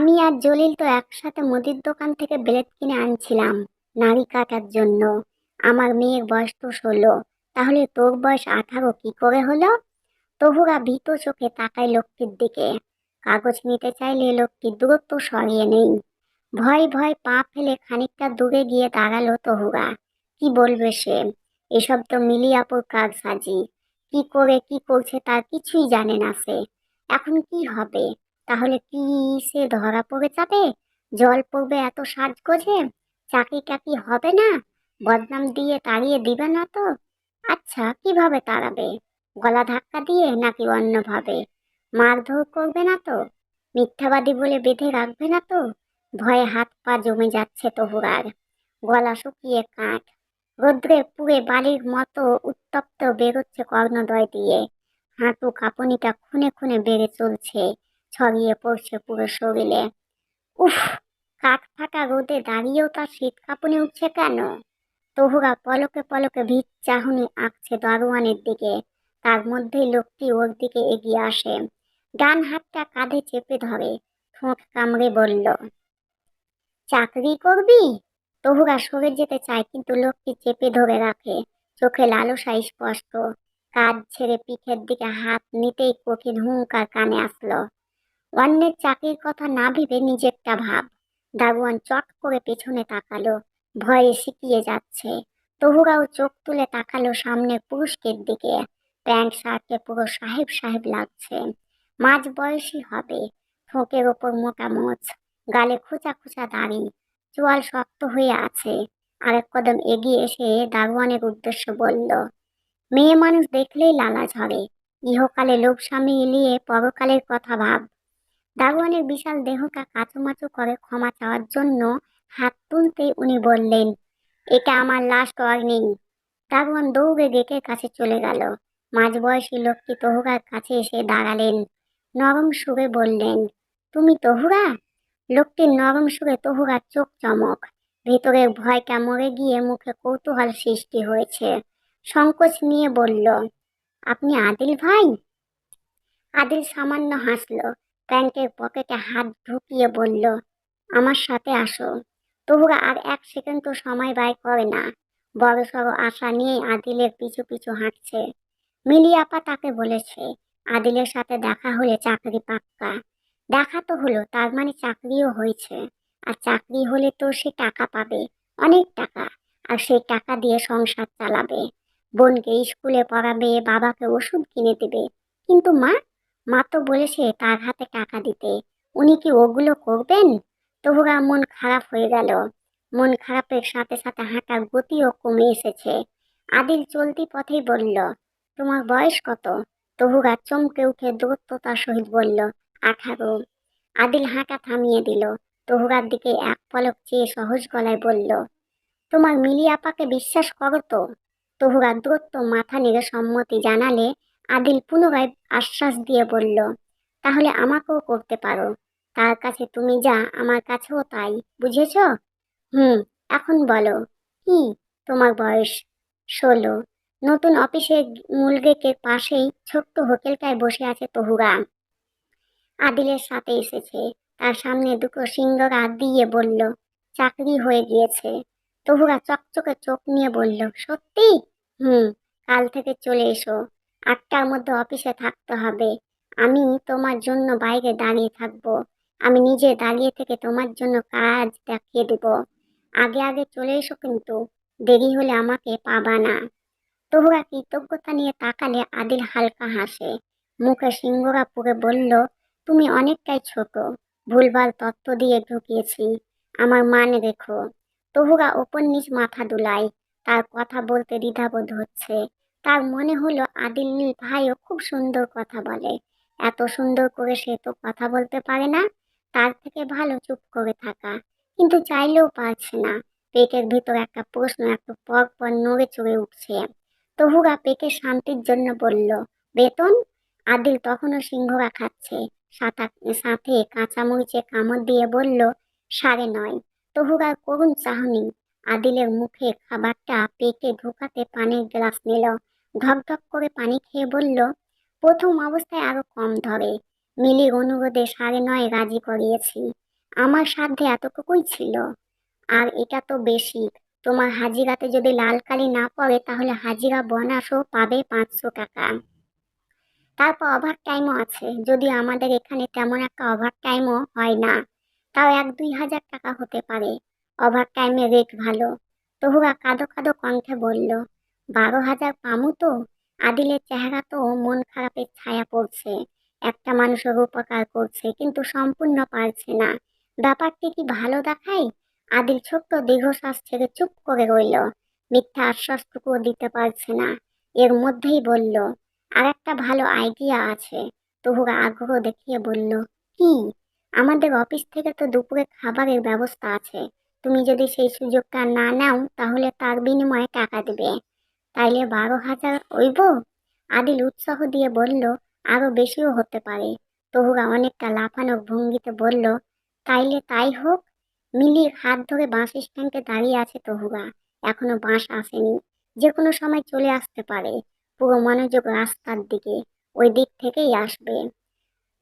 আমি আর জলিল তো একসাথে মুদির দোকান থেকে ব্লেড কিনে আনছিলাম। নাড়ি কাটার জন্য। আমার মেয়ের বয়স তো ষোলো। তাহলে তোর বয়স আঠারো কি করে হলো? তহুরা ভীত চোখে তাকায় লক্ষ্মীর দিকে। কাগজ নিতে চাইলে লক্ষ্মী দূরত্ব সরিয়ে নেই। ভয় ভয় পা ফেলে খানিকটা দূরে গিয়ে দাঁড়াল তহুরা। কি বলবে সে? এসব তো মিলিয়াপুর কাজ সাজি কি করে, কি করছে তার কিছুই জানে না সে। এখন কি হবে? তাহলে কি সে ধরা পড়ে যাবে? জল পড়বে এত সাজগোজে? চাকরি টাকরি হবে না? বদনাম দিয়ে তাড়িয়ে দিবে না তো? আচ্ছা কীভাবে তাড়াবে? গলা ধাক্কা দিয়ে নাকি অন্যভাবে? মারধর করবে না তো? মিথ্যাবাদী বলে বেঁধে রাখবে না তো? ভয়ে হাত পা জমে যাচ্ছে তহুরার। গলা শুকিয়ে কাঠ। রোদ্রে পুড়ে বালির মতো উত্তপ্ত বেরোচ্ছে কর্ণদয় দিয়ে। হাঁটু কাঁপুনিটা খুনে খুনে বেড়ে চলছে। ছড়িয়ে পড়ছে পুরো শরীরে। উফ, কাঠ ফাটা রোদে দাঁড়িয়েও তার শীত কাঁপুনি উঠছে কেন? তহুরা পলকে পলকে ভিত চাহনি আঁকছে দারোয়ানের দিকে। তার মধ্যেই লোকটি ওর দিকে এগিয়ে আসে। ডান হাতটা কাঁধে চেপে ধরে, ঠোঁট কামড়ে বলল, চাকরি করবি? তহুরা সরে যেতে চায়, কিন্তু লোকটি চেপে ধরে রাখে। চোখে লালসা স্পষ্ট। কাজ ছেড়ে পিঠের দিকে হাত নিতেই কঠিন হুঙ্কার কানে আসলো। অন্যের চাকরির কথা না ভেবে নিজেরটা ভাব। দারোয়ান চট করে পেছনে তাকালো, ভয়ে সিকিয়ে যাচ্ছে। তহুরাও চোখ তুলে তাকালো সামনে পুরুষকের দিকে। প্যান্ট, শার্টে পুরো সাহেব সাহেব লাগছে। মাঝ বয়সী হবে, ঠোঁটের ওপর মোটা মোচ, গালে খোঁচা খোঁচা দাড়ি, চোয়াল শক্ত হয়ে আছে। আরেক কদম এগিয়ে এসে দারোয়ানের উদ্দেশ্য বলল, মেয়ে মানুষ দেখলেই লালা ঝরে। ইহকালে লোভ স্বামী এলিয়ে পরকালের কথা ভাব। দারোয়ানের বিশাল দেহটা কাচুমাচু করে ক্ষমা চাওয়ার জন্য হাত তুলতেই উনি বললেন, এটা আমার লাস্ট ওয়ার্নিং দারোয়ান দৌড়ে গেটের কাছে চলে গেল। মাঝবয়সী লোকটি তহুরার কাছে এসে দাঁড়ালেন। নরম সুরে বললেন, তুমি তহুরা? লোকটির নরম সুরে তহুরার চোখ চমক। ভেতরের ভয়টা মরে গিয়ে মুখে কৌতূহল সৃষ্টি হয়েছে। সংকোচ নিয়ে বলল, আপনি আদিল ভাই? আদিল সামান্য হাসলো প্যান্টের পকেটে হাত ঢুকিয়ে বলল, আমার সাথে আসো। তহুরা আর এক সেকেন্ড তো সময় ব্যয় করে না। বড় সড়ো আশা নিয়ে আদিলের পিছু পিছু হাঁটছে। মিলি আপা তাকে বলেছে, আদিলের সাথে দেখা হলে চাকরি পাক্কা। দেখা তো হলো, তার মানে চাকরিও হয়েছে। আর চাকরি হলে তো সে টাকা পাবে, অনেক টাকা। আর সেই টাকা দিয়ে সংসার চালাবে। বোনকে স্কুলে পড়াবে, বাবাকে ওষুধ কিনে দেবে। কিন্তু মা মা তো বলেছে তার হাতে টাকা দিতে। উনি কি ওগুলো করবেন? তহুরা মন খারাপ হয়ে গেল। মন খারাপের সাথে সাথে হাঁটার গতিও কমে এসেছে। আদিল চলতি পথেই বলল, তোমার বয়স কত? তহুরা চমকে উঠে দূরত্বতার সহিত বলল, আঠারো। আদিল হাঁটা থামিয়ে দিল। তহুরার দিকে এক পলক চেয়ে সহজ গলায় বলল, তোমার মিলি আপাকে বিশ্বাস করো তো? তহুরা দূরত্ব মাথা নেড়ে সম্মতি জানালে আদিল পুনরায় আশ্বাস দিয়ে বলল, তাহলে আমাকেও করতে পারো। তার কাছে তুমি যা, আমার কাছেও তাই, বুঝেছ? হুম, এখন বলো। কি? তোমার বয়স ষোলো। নতুন অফিসের মূল গেটের পাশেই ছোট্ট হোটেলটায় বসে আছে তহুরা। আদিলের সাথে এসেছে। তার সামনে দুটো সিঙ্গরা দিয়ে বলল, চাকরি হয়ে গিয়েছে। তহুরা চকচকে চোখ নিয়ে বলল, সত্যি? হুম, কাল থেকে চলে এসো। আটটার মধ্যে অফিসে থাকতে হবে। আমি তোমার জন্য বাইরে দাঁড়িয়ে থাকব। আমি নিজে দাঁড়িয়ে থেকে তোমার জন্য কাজ দেখিয়ে দেব। আগে আগে চলে এসো কিন্তু, দেরি হলে আমাকে পাবা না। তহুরা কৃতজ্ঞতা নিয়ে তাকালে আদিল হালকা হাসে। মুখে সিংহরা পুরে বলল, তুমি অনেকটাই ছোট, ভুলভাল তত্ত্ব দিয়ে ঢুকিয়েছি। আমার মান রেখো তহুরা ওপর নিচ মাথা দুলায়। তার কথা বলতে দ্বিধাবোধ হচ্ছে। তার মনে হলো আদিল ভাইও খুব সুন্দর কথা বলে। এত সুন্দর করে সে তো কথা বলতে পারে না, তার থেকে ভালো চুপ করে থাকা। কিন্তু চাইলেও পারছে না। পেটের ভিতর একটা প্রশ্ন, একটু পর পর নড়ে চড়ে উঠছে। তহুরা পেটে শান্তির জন্য বলল, বেতন? আদিল তখনও সিংহরা খাচ্ছে। সাথা- সাথে কাঁচামরিচে কামড় দিয়ে বলল, সাড়ে নয়। তহুরার করুণ চাহনি। আদিলের মুখে খাবারটা পেটে ঢোকাতে পানির গ্লাস নিল। ঢকঢক করে পানি খেয়ে বলল, প্রথম অবস্থায় আরও কম ধরে মিলির অনুরোধে সাড়ে নয় রাজি করিয়েছি। আমার সাধ্যে এতটুকুই ছিল। আর এটা তো বেশি। তোমার হাজিরাতে যদি লাল কালি না পড়ে, তাহলে হাজিরা বোনাসও পাবে পাঁচশো টাকা। তারপর ওভার টাইমও আছে। যদি আমাদের এখানে তেমন একটা ওভার টাইমও হয় না, তাও এক দুই হাজার টাকা হতে পারে। ওভার টাইমের রেট ভালো। তহুরা কাদো কাদো কণ্ঠে বলল বারো হাজার পামু তো? আদিলের চেহারা তো মন খারাপের ছায়া পড়ছে। একটা মানুষের উপকার করছে, কিন্তু সম্পূর্ণ পারছে না। ব্যাপারটি কি ভালো দেখায়? আদিল ছোট্ট দীর্ঘশ্বাস ছেড়ে চুপ করে রইল। মিথ্যা আশ্বাসটুকুও দিতে পারছে না। এর মধ্যেই বলল আর একটা ভালো আইডিয়া আছে। তহুরা আগ্রহ দেখিয়ে বলল, কি? আমাদের অফিস থেকে তো দুপুরে খাবারের ব্যবস্থা আছে। তুমি যদি সেই সুযোগটা না নাও, তাহলে তার বিনিময়ে টাকা দিবে। তাইলে বারো হাজার ওইব আদিল উৎসাহ দিয়ে বলল, আরও বেশিও হতে পারে। তহুরা অনেকটা লাফানো ভঙ্গিতে বলল, তাইলে তাই হোক। মিলির হাত ধরে বাস স্ট্যান্ডে দাঁড়িয়ে আছে তহুরা। এখনও বাঁশ আসেনি। যে কোনো সময় চলে আসতে পারে। পুরো মনোযোগ রাস্তার দিকে, ওই দিক থেকেই আসবে।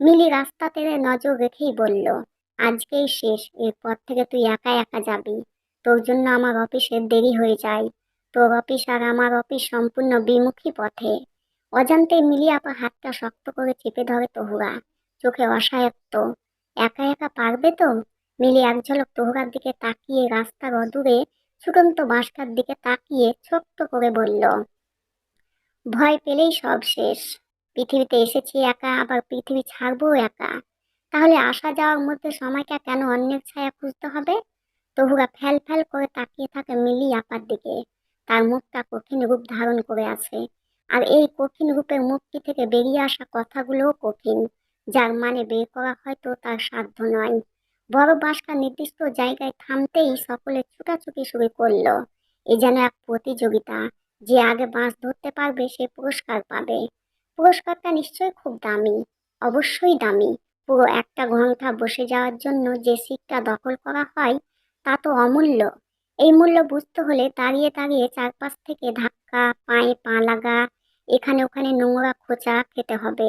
মিলি রাস্তা নজর রেখেই বলল, আজকেই শেষ, এরপর থেকে তুই একা একা যাবি। তোর জন্য আমার অফিসের দেরি হয়ে যায়। তোর অফিস আর আমার অফিস সম্পূর্ণ বিমুখী পথে। অজান্তে মিলি আপা হাতটা শক্ত করে চেপে ধরে তহুরা। চোখে অসহায়ত্ব একা একা পারবে তো? মিলি এক ঝলক তহুরার দিকে তাকিয়ে রাস্তার অদূরে ছুটন্ত বাঁশটার দিকে তাকিয়ে ছোট্ট করে বলল, ভয় পেলেই সব শেষ। পৃথিবীতে এসেছি একা, আবার পৃথিবী ছাড়বো একা। তাহলে আসা যাওয়ার মধ্যে সময়টা কেন অন্যের ছায়া খুঁজতে হবে? তহুরা ফ্যাল ফ্যাল করে তাকিয়ে থাকে মিলি আপার দিকে। তার মুখটা কঠিন রূপ ধারণ করে আছে। আর এই কঠিন রূপের মুখটি থেকে বেরিয়ে আসা কথাগুলোও কঠিন, যার মানে বের করা হয়তো তার সাধ্য নয়। বড় বাসকা নির্দিষ্ট জায়গায় থামতেই সকলে ছুটাছুটি শুরু করল। এ যেন এক প্রতিযোগিতা, যে আগে বাঁশ ধরতে পারবে সে পুরস্কার পাবে। পুরস্কারটা নিশ্চয়ই খুব দামি, অবশ্যই দামি। পুরো একটা ঘণ্টা বসে যাওয়ার জন্য যে সিটটা দখল করা হয়, তা তো অমূল্য। এই মূল্য বুঝতে হলে দাঁড়িয়ে দাঁড়িয়ে চারপাশ থেকে ধাক্কা, পায়ে পা লাগা, এখানে ওখানে নোংরা খোঁচা খেতে হবে।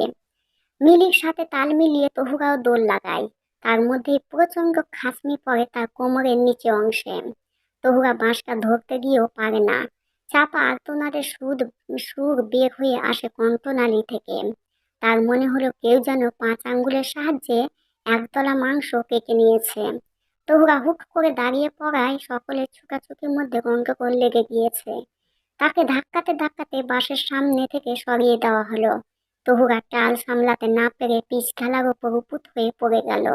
মিলির সাথে তাল মিলিয়ে তহুরাও দোল লাগায়। তার মধ্যে প্রচণ্ড খাসমি পড়ে তার কোমরের নিচে অংশে। তহুরা বাঁশটা ধরতে গিয়েও পারে না। চাপা আর্তনাদের সুদ সুর বের হয়ে আসে কণ্ঠনালী থেকে। তার মনে হলো কেউ যেন পাঁচ আঙ্গুলের সাহায্যে একতলা মাংস কেটে নিয়েছে। তহুরা হুট করে দাঁড়িয়ে পড়ায় সকলের ছুটাছুটির মধ্যে গন্ডগোল লেগে গিয়েছে। তাকে ধাক্কাতে ধাক্কাতে বাসের সামনে থেকে সরিয়ে দেওয়া হলো। তহুরা টাল সামলাতে না পেরে পিচ খেলার ওপর উপুত হয়ে পড়ে গেল।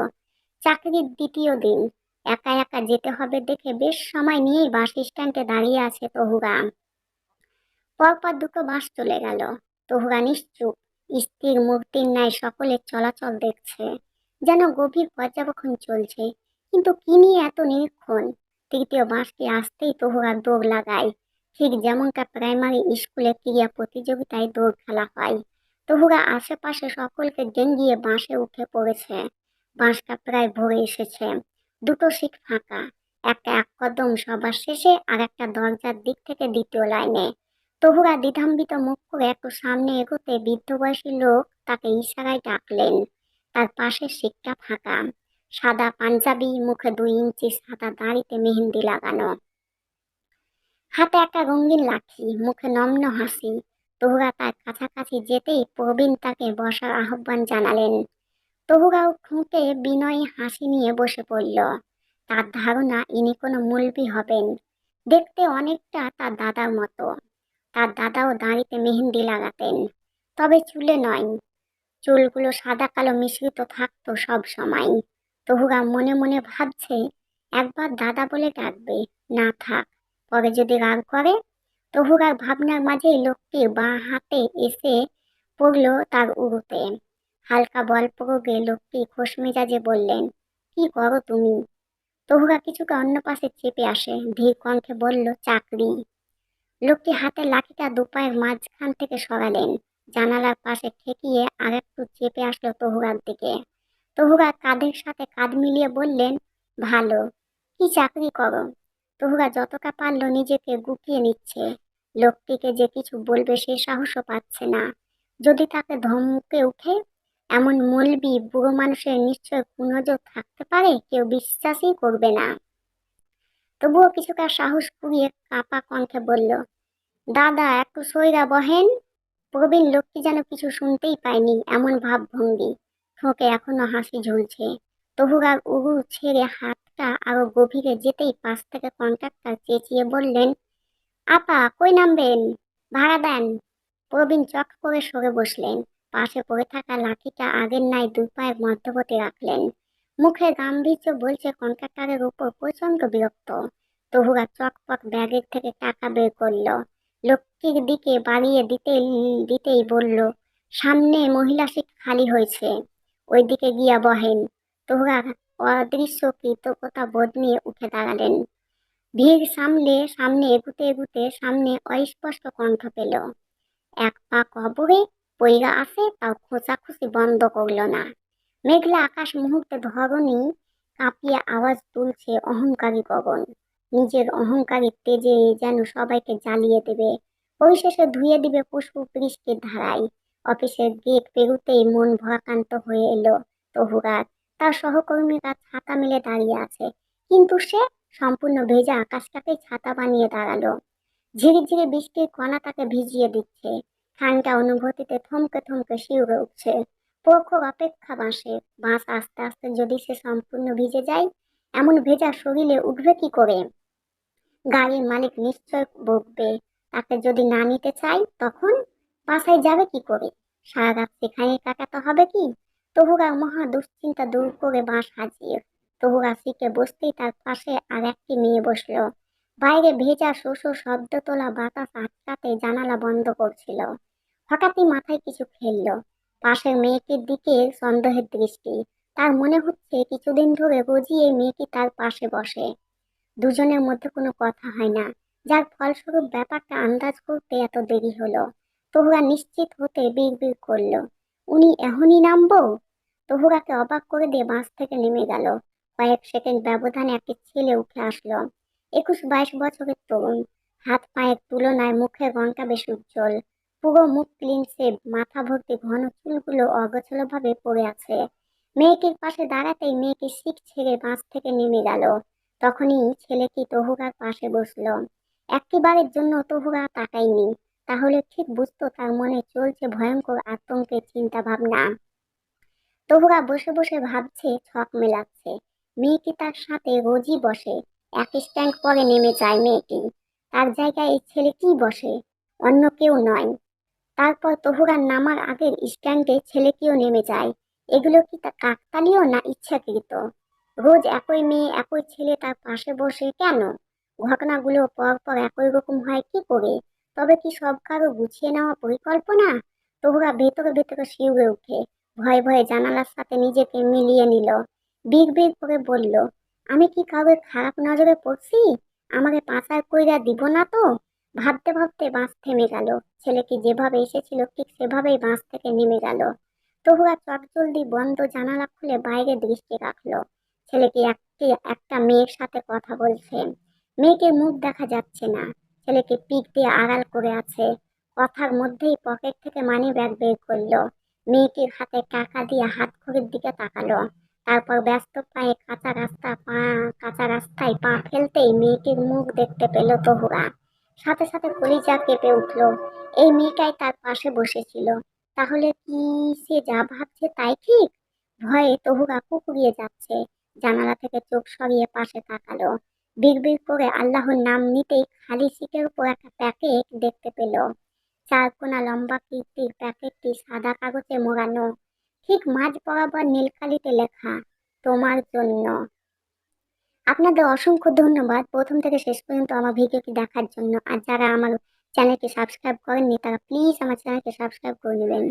চাকরির দ্বিতীয় দিন। একা একা যেতে হবে দেখে বেশ সময় নিয়েই বাস স্ট্যান্ডে দাঁড়িয়ে আছে তহুরা। পরপর দুটো বাস চলে গেল। তহুরা নিশ্চুপ। স্থির মূর্তির ন্যায় সকলের চলাচল দেখছে। যেন গভীর পর্যবেক্ষণ চলছে। কিন্তু কি নিয়ে এত নিরীক্ষণ? তৃতীয় বাসটি আসতেই তহুরা দৌড় লাগায়। ঠিক যেমনটা প্রাইমারি স্কুলে ক্রীড়া প্রতিযোগিতায় দৌড় খেলা হয়, তহুরা আশেপাশে সকলকে ডেঙ্গিয়ে বাঁশে উঠে পড়েছে। বাঁশটা প্রায় ভরে এসেছে। দুটো সিট ফাঁকা, একটা এক কদম সবার শেষে আর একটা দরজার দিক থেকে দ্বিতীয় লাইনে। তহুরা দ্বিধাম্বিত মুখ করে একটু সামনে এগোতে বৃদ্ধ বয়সী লোক তাকে ইশারায় ডাকলেন। তার পাশের সিটটা ফাঁকা। সাদা পাঞ্জাবি, মুখে দুই ইঞ্চি সাদা দাড়িতে মেহেন্দি লাগানো। হাতে একটা রঙিন লাঠি, মুখে নম্ন হাসি। তহুরা তার কাছাকাছি যেতেই প্রবীণ তাকে বসার আহ্বান জানালেন। তহুরাও খুঁটে বিনয় হাসি নিয়ে বসে পড়ল। তার ধারণা, ইনি কোনো মুলবি হবেন। দেখতে অনেকটা তার দাদার মতো। তার দাদাও দাঁড়িতে মেহেন্দি লাগাতেন। তবে চুলে নয়। চুলগুলো সাদা কালো মিশ্রিত থাকতো সব সময়। তহুরা মনে মনে ভাবছে, একবার দাদা বলে ডাকবে, না থাক, পরে যদি রাগ করে? তহুরার ভাবনার মাঝেই লোকটি বাঁ হাতে এসে পড়ল তার উড়ুতে হালকা বল প্রয়োগে লোকটি খোশ মেজাজে বললেন, কি করো তুমি? তহুরা কিছুটা অন্য পাশে চেপে আসে, ধীর কণ্ঠে বলল, চাকরি। লোকটি হাতে লাঠিটা দুপায়ের মাঝখান থেকে সরালেন। জানালার পাশে ঠেকিয়ে আর একটু চেপে আসলো তহুরার দিকে। তহুরা কাঁধের সাথে কাঁধ মিলিয়ে বললেন, ভালো, কি চাকরি করো? তহুরা যতটা পারল নিজেকে গুটিয়ে নিচ্ছে। লোকটিকে যে কিছু বলবে সে সাহসও পাচ্ছে না। যদি তাকে ধমকে উঠে এমন মলবি বুড়ো মানুষের নিশ্চয় কুনজর থাকতে পারে? কেউ বিশ্বাসই করবে না। তবুও কিছুটা সাহস কুড়িয়ে কাপা কণ্ঠে বলল, দাদা, একটু সৈরা বহেন। প্রবীণ লোকটি যেন কিছু শুনতেই পায়নি, এমন ভাবভঙ্গি। ঠোঁকে এখনও হাসি ঝুলছে। তহুরার উরু ছেড়ে হাতটা আরও গভীরে যেতেই পাশ থেকে কন্ট্রাক্টর চেঁচিয়ে বললেন, আপা, কই নামবেন? ভাড়া দেন। প্রবীণ চক করে সরে বসলেন। পাশে পড়ে থাকা লাঠিটা আগের নাই দুই পায়ের মধ্যবর্তী রাখলেন। মুখে গাম্ভীর্য বলছে কন্ট্রাক্টরের উপর প্রচণ্ড বিরক্ত। তহুরা চকপক ব্যাগের থেকে টাকা বের করল। লক্ষ্মীর দিকে বাড়িয়ে দিতে দিতেই বলল, সামনে মহিলা সিট খালি হয়েছে। ওই দিকে গিয়া বহেন তোহরা অদৃশ্য কৃতজ্ঞতা বোধ নিয়ে উঠে দাঁড়ালেন। ভিড় সামলে সামনে এগুতে এগুতে সামনে অস্পষ্ট কণ্ঠ পেল। এক পা কবরে পইরা আছে, তাও খোঁচাখুচি বন্ধ করল না। মেঘলা আকাশ মুহূর্তে ধরণী কাঁপিয়ে আওয়াজ তুলছে অহংকারী গগন। নিজের অহংকারী তেজে যেন সবাইকে জ্বালিয়ে দেবে। পরিশেষে ধুয়ে দিবে পুষ্প বৃষ্টির ধারায়। অফিসের গেট পেরুতেই মন ভয়াকান্ত হয়ে এলো তহুরার। তার সহকর্মীরা ছাতা মেলে দাঁড়িয়ে আছে, কিন্তু সে সম্পূর্ণ ভেজা আকাশটাকে ছাতা বানিয়ে দাঁড়াল। ঝিরি ঝিরি বৃষ্টির কণা তাকে ভিজিয়ে দিচ্ছে। ঠান্ডা অনুভূতিতে থমকে থমকে শিউরে উঠছে। প্রখর অপেক্ষা বাঁশে, বাঁশ আস্তে আস্তে যদি সে সম্পূর্ণ ভিজে যায়, এমন ভেজা শরীরে উঠবে কি করে? গাড়ির মালিক নিশ্চয় বকবে। তাকে যদি না নিতে চাই তখন বাসায় যাবে কি করে? সারা রাত সেখানে কাটাতে হবে কি? তহুরা মহা দুশ্চিন্তা দূর করে বাঁশ হাজির তহুরা সিটে বসতেই তার পাশে আর একটি মেয়ে বসল। বাইরে ভেজা শোষ শব্দ তোলা বাতাস আটকাতে জানালা বন্ধ করছিল। হঠাৎই মাথায় কিছু খেললো। পাশের মেয়েটির দিকে সন্দেহের দৃষ্টি। তার মনে হচ্ছে কিছুদিন ধরে রোজই এই মেয়েটি তার পাশে বসে। দুজনের মধ্যে কোনো কথা হয় না, যার ফলস্বরূপ ব্যাপারটা আন্দাজ করতে এত দেরি হলো। তহুরা নিশ্চিত হতে বিড় করল। উনি এখনই নামবো? তহুরাকে অবাক করে দিয়ে বাস থেকে নেমে গেল। কয়েক সেকেন্ড ব্যবধানে একটি ছেলে উঠে আসলো। একুশ বাইশ বছরের তরুণ। হাত পায়ের তুলনায় মুখের রংটা বেশ উজ্জ্বল। পুরো মুখ ক্লিন সেভ মাথা ভর্তি ঘন চুলগুলো অগোছলভাবে পড়ে আছে। মেয়েটির পাশে দাঁড়াতেই মেয়েটি সিট ছেড়ে বাস থেকে নেমে গেল। তখনই ছেলেটি তহুরার পাশে বসল। একটিবারের জন্য তহুরা তাকায়নি। তাহলে ঠিক বুঝতো তার মনে চলছে ভয়ঙ্কর আতঙ্কের চিন্তা ভাবনা তহুরা বসে বসে ভাবছে, ছক মেলাচ্ছে। মেয়েটি তার সাথে রোজই বসে। এক স্ট্যান্ড পরে নেমে যায় মেয়েটি। তার জায়গায় এই ছেলে কি বসে? অন্য কেউ নয়। তারপর তহুরার নামার আগের স্ট্যান্ডে ছেলেটিও নেমে যায়। এগুলো কি তা কাকতালীয় না ইচ্ছাকৃত? রোজ একই মেয়ে, একই ছেলে তার পাশে বসে কেন? ঘটনাগুলো পর পর একই রকম হয় কি করে? তবে কি সব কারও গুছিয়ে নেওয়া পরিকল্পনা? তহুরা ভেতরে ভেতরে শিউরে উঠে ভয়ে ভয়ে জানালার সাথে নিজেকে মিলিয়ে নিল। বিগ বিগ করে বলল, আমি কি কাউকে খারাপ নজরে পড়ছি? আমাকে পাচার কইরা দিব না তো? ভাবতে ভাবতে বাঁশ থেমে গেল। ছেলেকে যেভাবে এসেছিল, ঠিক সেভাবেই বাঁশ থেকে নেমে গেল। তহুরা চটজলদি বন্ধ জানালা খুলে বাইরে দৃষ্টি রাখল। ছেলেটি একটি, একটা মেয়ের সাথে কথা বলছে। মেয়েকে মুখ দেখা যাচ্ছে না। ছেলেকে পিক দিয়ে আড়াল করে আছে। কথার মধ্যেই পকেট থেকে মানি ব্যাগ বের করল। মেয়েটির হাতে টাকা দিয়ে হাত ঘড়ির দিকে তাকালো। তারপর ব্যস্ত পায়ে কাঁচা রাস্তা পা, কাঁচা রাস্তায় পা ফেলতেই মেয়েটির মুখ দেখতে পেল তহুরা। সাথে সাথে কলিজা কেঁপে উঠল। এই মেয়েটাই তার পাশে বসেছিল। তাহলে কি সে যা ভাবছে তাই ঠিক? ভয়ে তহুরা কুকুরিয়ে যাচ্ছে। জানালা থেকে চোখ সরিয়ে পাশে তাকালো। বিড়বিড় করে আল্লাহর নাম নিতেই খালি সিটের উপর একটা প্যাকেট দেখতে পেল। চার কোনা লম্বা কীর্তির প্যাকেটটি সাদা কাগজে মোড়ানো, ঠিক মাঝ বরাবর নীলকালিতে লেখা, তোমার জন্য। আপনাদের অসংখ্য ধন্যবাদ। প্রথম থেকে শেষ পর্যন্ত আমার ভিডিওটি দেখার জন্য। আর যারা আমার চ্যানেলটি সাবস্ক্রাইব করেননি, তারা প্লিজ আমার চ্যানেলটি সাবস্ক্রাইব করে নেবেন।